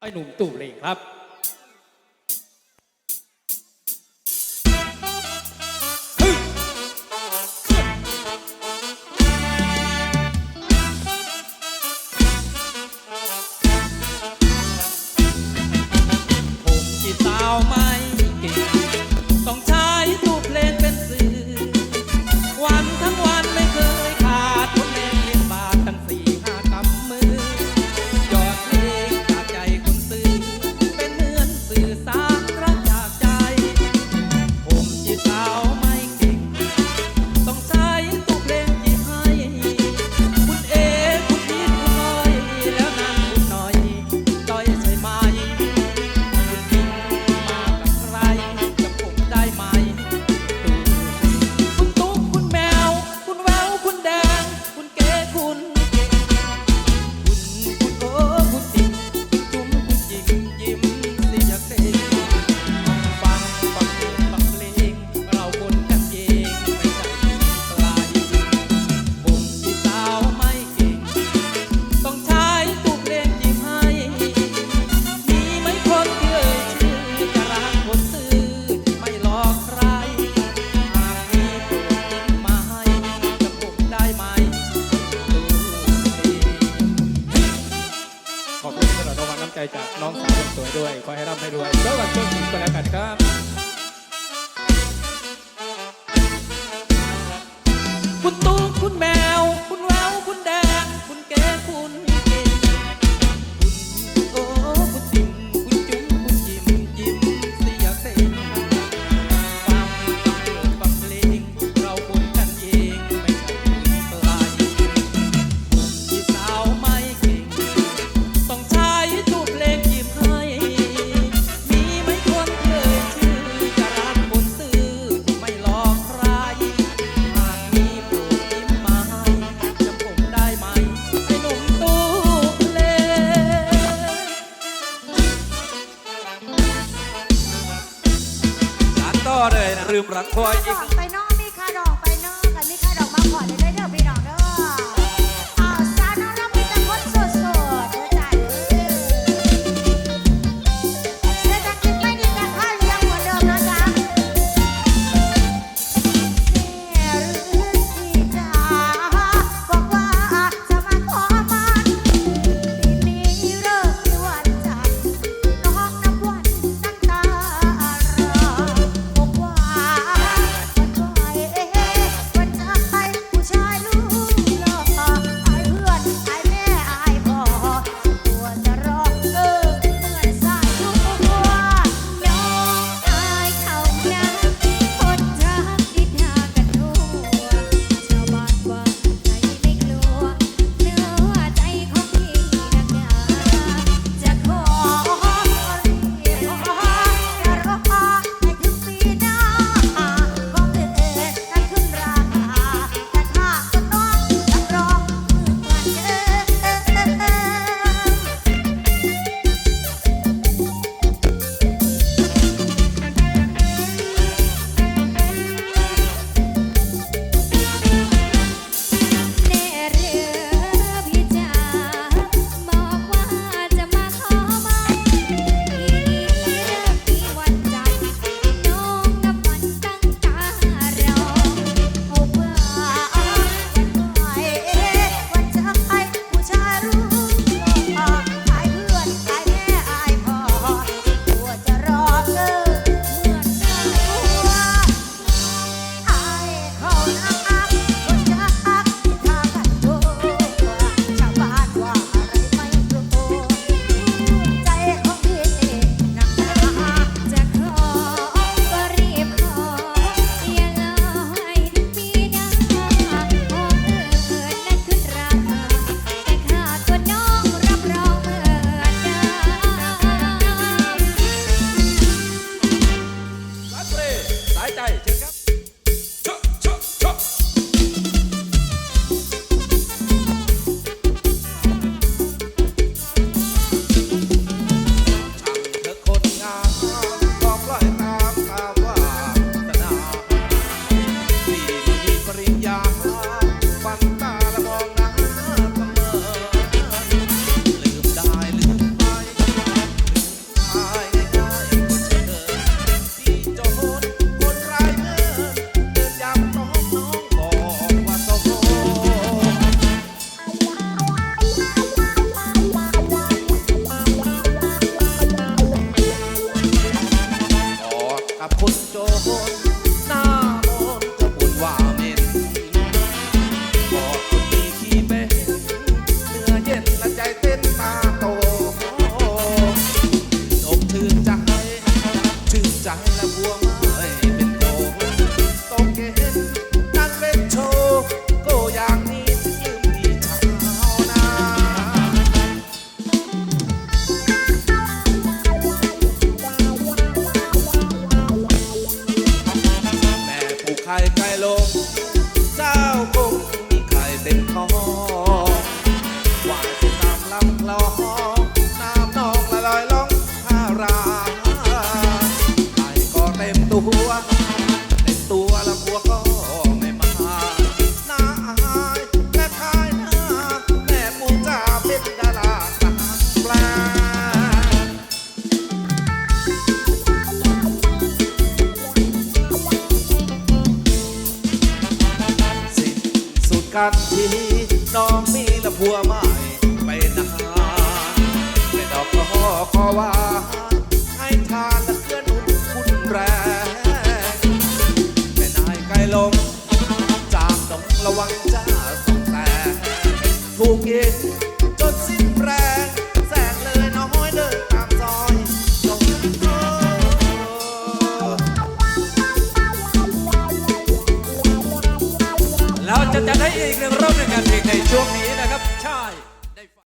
ไอ้หนุ่มตู่เล่งครับ ร่ำให้วยสวัสดีสุขกันกันครับคุณตูคุณแมว คุณแววคุณแดง คุณแกคุณืมรักคอยิ่ง 大家也真 ทันทีน้องมีละผัวใหม่ไปนานไม่ดอกก็ขอว่า